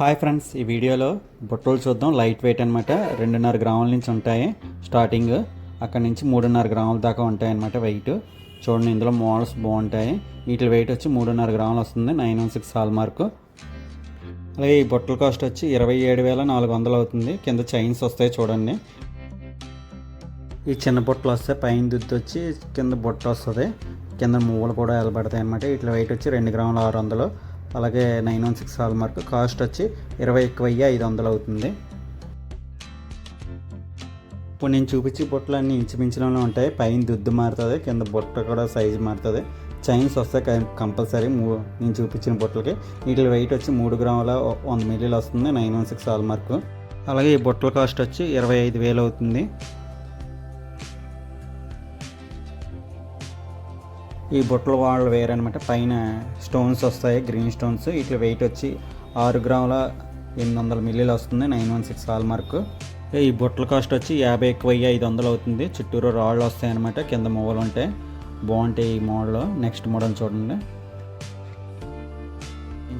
Hi friends ఈ వీడియోలో బుట్టలు చూద్దాం. లైట్ వెయిట్ అనమాట రెండున్నర గ్రాముల నుంచి ఉంటాయి స్టార్టింగ్. అక్కడ నుంచి మూడున్నర గ్రాముల దాకా ఉంటాయి అనమాట వెయిట్. చూడండి ఇందులో మోడల్స్ బాగుంటాయి. వీటి వెయిట్ వచ్చి మూడున్నర గ్రాములు వస్తుంది nine one six hallmark. అలాగే ఈ బొట్టల కాస్ట్ వచ్చి ఇరవై ఏడు వేల నాలుగు వందలు అవుతుంది. కింద చైన్స్ వస్తాయి చూడండి. ఈ చిన్న బుట్టలు వస్తే పైన దుద్దు వచ్చి కింద బొట్ట వస్తుంది. కింద మువ్వలు కూడా వెళ్ళబడతాయి అనమాట వీటి వెయిట్ వచ్చి రెండు గ్రాముల ఆరు వందలు. అలాగే nine one six hallmark cost వచ్చి ఇరవై ఎక్కువ వెయ్యి ఐదు వందలు అవుతుంది. ఇప్పుడు నేను చూపించే బుట్టలు అన్నీ ఇంచుమించులోనే ఉంటాయి. పైన దుద్దు మారుతుంది కింద బుట్ట కూడా సైజు మారుతుంది. చైన్స్ వస్తాయి కంపల్సరీ మూ నేను చూపించిన బుట్టలకి వీటి వెయిట్ వచ్చి మూడు గ్రాముల వంద మిల్లీలు వస్తుంది nine one six hallmark. అలాగే ఈ బుట్టల కాస్ట్ వచ్చి ఇరవై ఐదు వేలు అవుతుంది. ఈ బుట్టల వాళ్ళు వేరనమాట పైన స్టోన్స్ వస్తాయి గ్రీన్ స్టోన్స్ ఇట్లా వెయిట్ వచ్చి ఆరు గ్రాముల ఎనిమిది వందల మిల్లీలు వస్తుంది nine one six hallmark ఈ బుట్టల కాస్ట్ వచ్చి యాభై ఎక్కువ వెయ్యి ఐదు వందలు అవుతుంది. చుట్టూరు రాళ్ళు వస్తాయి అనమాట కింద మూవలు ఉంటాయి. బాగుంటాయి ఈ మోడల్ నెక్స్ట్ మోడల్ చూడండి.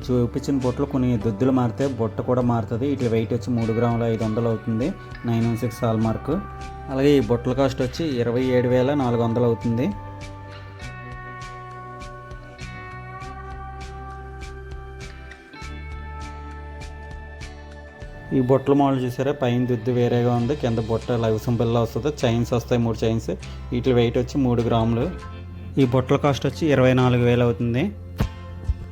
చూపించిన బుట్టలు కొన్ని దుద్దులు మారితే బుట్ట కూడా మారుతుంది. ఇట్లా వెయిట్ వచ్చి మూడు గ్రాముల ఐదు వందలు అవుతుంది nine one six hallmark అలాగే ఈ బుట్టల కాస్ట్ వచ్చి ఇరవై ఏడు వేల నాలుగు వందలు అవుతుంది. ఈ బొట్టలు మోడల్ చూసారా? పైన దుద్దు వేరేగా ఉంది. కింద బొట్ట లైవ్ సింబల్లో వస్తుంది. చైన్స్ వస్తాయి మూడు చైన్స్ వీటి వెయిట్ వచ్చి మూడు గ్రాములు. ఈ బొట్టల కాస్ట్ వచ్చి ఇరవై నాలుగు వేలు అవుతుంది.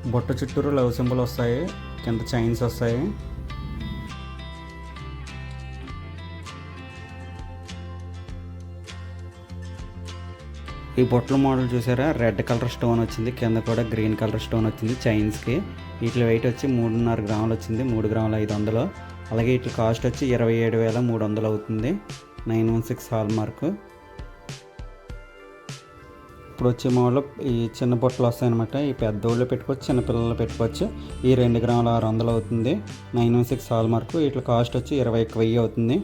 బొట్ట చుట్టూరు లవ్ సింబల్ వస్తాయి. కింద చైన్స్ వస్తాయి. ఈ బొట్టల మోడల్ చూసారా? రెడ్ కలర్ స్టోన్ వచ్చింది. కింద కూడా గ్రీన్ కలర్ స్టోన్ వచ్చింది చైన్స్కి వీటి వెయిట్ వచ్చి మూడున్నర గ్రాములు వచ్చింది. మూడు గ్రాములు ఐదు వందలు. అలాగే వీటి కాస్ట్ వచ్చి ఇరవై ఏడు వేల మూడు వందలు అవుతుంది. Nine one six hallmark. ఇప్పుడు వచ్చే మోడల్ ఈ చిన్న బొట్టలు వస్తాయన్నమాట. ఈ పెద్దోళ్ళు పెట్టుకోవచ్చు చిన్నపిల్లలు పెట్టుకోవచ్చు. ఈ రెండు గ్రాముల ఆరు వందలు అవుతుంది. Nine one six hallmark. వీటి కాస్ట్ వచ్చి ఇరవై ఒక వెయ్యి అవుతుంది.